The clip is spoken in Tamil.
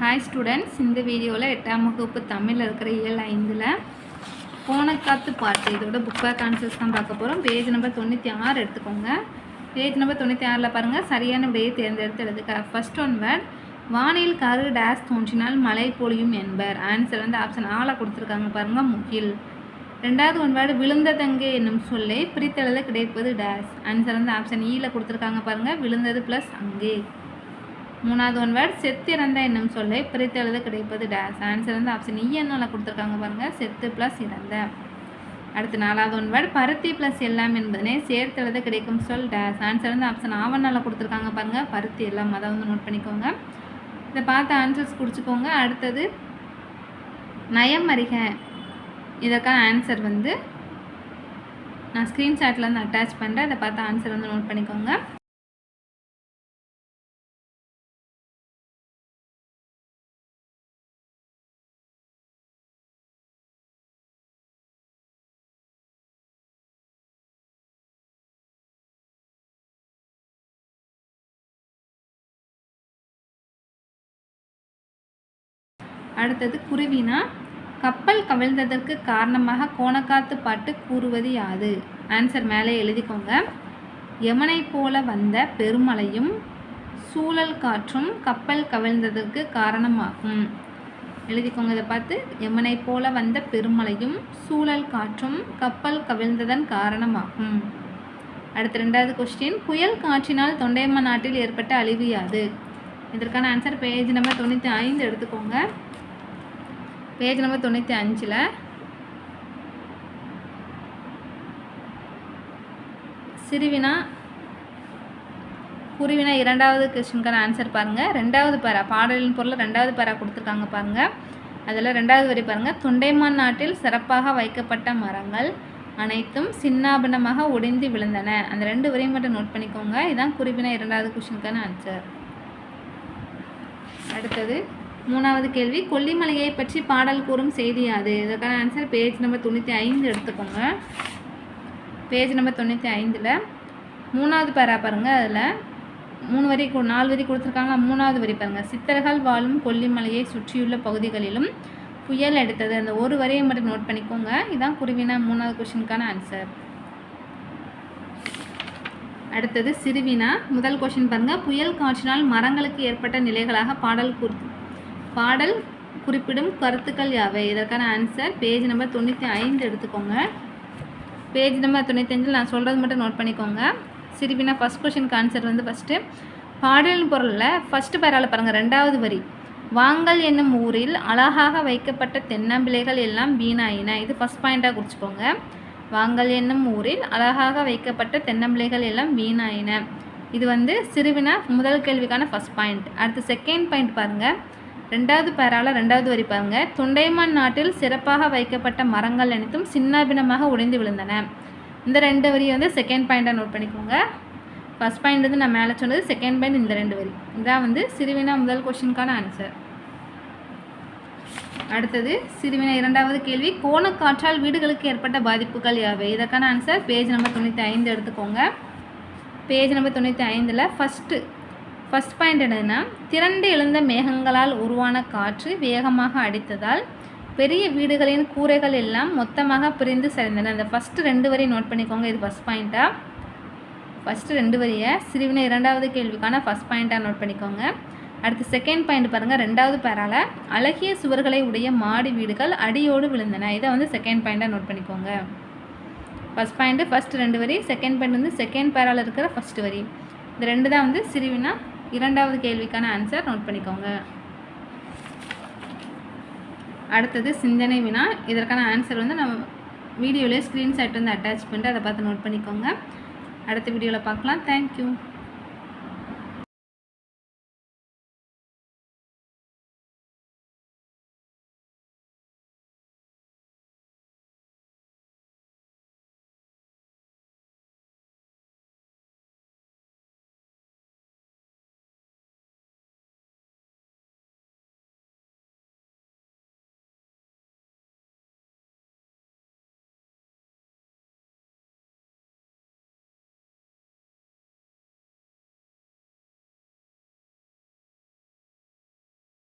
ஹாய் ஸ்டூடெண்ட்ஸ் இந்த வீடியோவில் எட்டாம் வகுப்பு தமிழில் இருக்கிற இயல் ஐந்தில் போனக்காத்து பாட்டு இதோட புக் பேக் ஆன்சர்ஸ் தான் பார்க்க போகிறோம் பேஜ் நம்பர் தொண்ணூற்றி ஆறு எடுத்துக்கோங்க. பேஜ் நம்பர் தொண்ணூற்றி ஆறில் பாருங்கள் சரியான விடையை தேர்ந்தெடுத்து எழுதுக்க ஃபஸ்ட் ஒன் வேர்ட் வானில் கரு டேஸ் தோன்றினால் மழை பொழியும் என்பர். ஆன்சர் வந்து ஆப்ஷன் ஆளாக கொடுத்துருக்காங்க பாருங்கள் முகில். ரெண்டாவது ஒன் வேர்டு விழுந்ததங்கே என்னும் சொல்லை பிரித்தெழுத கிடைப்பது டேஸ் ஆன்சர் வந்து ஆப்ஷன் ஈயில் e கொடுத்துருக்காங்க பாருங்கள் விழுந்தது ப்ளஸ் அங்கே. மூணாவது ஒன் வேர்ட் செத்திறந்த என்னும் சொல்லை பிரித்து எழுத கிடைப்பது டேஸ் ஆன்சர் வந்து ஆப்ஷன் இ e என்னால் கொடுத்துருக்காங்க பாருங்கள் செத்து ப்ளஸ் இறந்த. அடுத்து நாலாவது ஒன் வேர்ட் பருத்தி ப்ளஸ் எல்லாம் என்பதனை சேர்த்து எழுத கிடைக்கும் சொல் டேஸ் ஆன்சர் வந்து ஆப்ஷன் ஆவணால கொடுத்துருக்காங்க பாருங்கள் பருத்தி எல்லாம் அதை வந்து நோட் பண்ணிக்கோங்க. இதை பார்த்து ஆன்சர்ஸ் குடிச்சுக்கோங்க. அடுத்தது நயம் அறிக. இதற்கான ஆன்சர் வந்து நான் ஸ்க்ரீன்ஷாட்டில் வந்து அட்டாச் பண்ணுறேன் அதை பார்த்து ஆன்சர் வந்து நோட் பண்ணிக்கோங்க. அடுத்தது குருவினா கப்பல் கவிழ்ந்ததற்கு காரணமாக கோணக்காத்து பாட்டு கூறுவது யாது? ஆன்சர் மேலே எழுதிக்கோங்க. யமனை போல வந்த பெருமழையும் சூழல் காற்றும் கப்பல் கவிழ்ந்ததற்கு காரணமாகும். எழுதிக்கோங்க இதை பார்த்து. யமனை போல வந்த பெருமழையும் சூழல் காற்றும் கப்பல் கவிழ்ந்ததன் காரணமாகும். அடுத்த ரெண்டாவது கொஸ்டின் புயல் காற்றினால் தொண்டையம்மன் நாட்டில் ஏற்பட்ட அழிவு யாது? இதற்கான ஆன்சர் பேஜ் நம்பர் தொண்ணூற்றி ஐந்து எடுத்துக்கோங்க. பேஜ் நம்பர் தொண்ணூற்றி அஞ்சில். சிறுவினா குருவினா இரண்டாவது கொஸ்டினுக்கான ஆன்சர் பாருங்கள் ரெண்டாவது பேரா பாடலின் பொருள் ரெண்டாவது பேரா கொடுத்துருக்காங்க பாருங்கள் அதில் ரெண்டாவது வரி பாருங்கள் தொண்டைமான் நாட்டில் சிறப்பாக வைக்கப்பட்ட மரங்கள் அனைத்தும் சின்னாபனமாக ஒடிந்து விழுந்தன. அந்த ரெண்டு வரையும் மட்டும் நோட் பண்ணிக்கோங்க. இதுதான் குறிப்பின இரண்டாவது கொஸ்டினுக்கான ஆன்சர் அடுத்தது மூணாவது கேள்வி கொல்லிமலையை பற்றி பாடல் கூறும் செய்தி அது இதற்கான ஆன்சர் பேஜ் நம்பர் தொண்ணூற்றி ஐந்து எடுத்துக்கோங்க. பேஜ் நம்பர் தொண்ணூற்றி ஐந்தில் மூணாவது பேரா பாருங்கள் அதில் மூணு வரி கு- நாலு வரி கொடுத்துருக்காங்க. மூணாவது வரி பாருங்கள் சித்தர்கள் வாழும் கொல்லிமலையை சுற்றியுள்ள பகுதிகளிலும் புயல் எடுத்தது அந்த ஒரு வரியை மட்டும் நோட் பண்ணிக்கோங்க. இதான் குருவினா மூணாவது கொஷினுக்கான ஆன்சர் அடுத்தது சிறுவினா முதல் கொஷின் பாருங்க. புயல் காற்றினால் மரங்களுக்கு ஏற்பட்ட நிலைகளாக பாடல் கூறு பாடல் குறிப்பிடும் கருத்துக்கள் யாவை? இதற்கான ஆன்சர் பேஜ் நம்பர் தொண்ணூற்றி ஐந்து எடுத்துக்கோங்க. பேஜ் நம்பர் தொண்ணூத்தஞ்சில் நான் சொல்கிறது மட்டும் நோட் பண்ணிக்கோங்க. சிறுவினா ஃபஸ்ட் கொஷினுக்கு ஆன்சர் வந்து ஃபஸ்ட்டு பாடலின் பொருளில் ஃபஸ்ட்டு பேரால் பாருங்கள் ரெண்டாவது வரி. வாங்கல் என்னும் ஊரில் அழகாக வைக்கப்பட்ட தென்னம்பிள்ளைகள் எல்லாம் வீணாயின. இது ஃபஸ்ட் பாயிண்ட்டாக குறிச்சிக்கோங்க. வாங்கல் என்னும் ஊரில் அழகாக வைக்கப்பட்ட தென்னம்பிள்ளைகள் எல்லாம் வீணாயின. இது வந்து சிறுவினா முதல் கேள்விக்கான ஃபஸ்ட் பாயிண்ட் அடுத்து செகண்ட் பாயிண்ட் பாருங்கள் ரெண்டாவது பேரால ரெண்டாவது வரி பாருங்க. தொண்டைமான் நாட்டில் சிறப்பாக வைக்கப்பட்ட மரங்கள் அனைத்தும் சின்னாபின்னமாக உடைந்து விழுந்தன. இந்த ரெண்டு வரியை வந்து செகண்ட் பாயிண்டாக நோட் பண்ணிக்கோங்க. ஃபர்ஸ்ட் பாயிண்ட் வந்து நான் மேலே சொன்னது செகண்ட் பாயிண்ட் இந்த ரெண்டு வரி. இதான் வந்து சிறுவினா முதல் கொஷினுக்கான ஆன்சர் அடுத்தது சிறுவினா இரண்டாவது கேள்வி கோணக்காற்றால் வீடுகளுக்கு ஏற்பட்ட பாதிப்புகள் யாவை? இதற்கான ஆன்சர் பேஜ் நம்பர் தொண்ணூற்றி ஐந்து எடுத்துக்கோங்க. பேஜ் நம்பர் தொண்ணூற்றி ஐந்தில் ஃபஸ்ட்டு ஃபஸ்ட் பாயிண்ட் என்னதுன்னா திரண்டு எழுந்த மேகங்களால் உருவான காற்று வேகமாக அடித்ததால் பெரிய வீடுகளின் கூரைகள் எல்லாம் மொத்தமாக பிரிந்து சரிந்தன. அந்த ஃபஸ்ட்டு ரெண்டு வரி நோட் பண்ணிக்கோங்க இது ஃபஸ்ட் பாயிண்ட்டாக ஃபஸ்ட்டு ரெண்டு வரியை சிறுவின இரண்டாவது கேள்விக்கான ஃபஸ்ட் பாயிண்ட்டாக நோட் பண்ணிக்கோங்க. அடுத்து செகண்ட் பாயிண்ட் பாருங்கள் ரெண்டாவது பேரால் அழகிய சுவர்களை உடைய மாடி வீடுகள் அடியோடு விழுந்தன. இதை வந்து செகண்ட் பாயிண்ட்டாக நோட் பண்ணிக்கோங்க. ஃபஸ்ட் பாயிண்ட்டு ஃபஸ்ட் ரெண்டு வரி செகண்ட் பாயிண்ட் வந்து செகண்ட் பேரால் இருக்கிற ஃபஸ்ட் வரி. இந்த ரெண்டு தான் வந்து சிறுவினா இரண்டாவது கேள்விக்கான ஆன்சர் நோட் பண்ணிக்கோங்க. அடுத்தது சிந்தனை வினா. இதற்கான ஆன்சர் வந்து நம்ம வீடியோலேயே ஸ்க்ரீன்ஷாட் வந்து அட்டாச் பண்ணிட்டு அதை பார்த்து நோட் பண்ணிக்கோங்க. அடுத்த வீடியோவில் பார்க்கலாம். தேங்க்யூ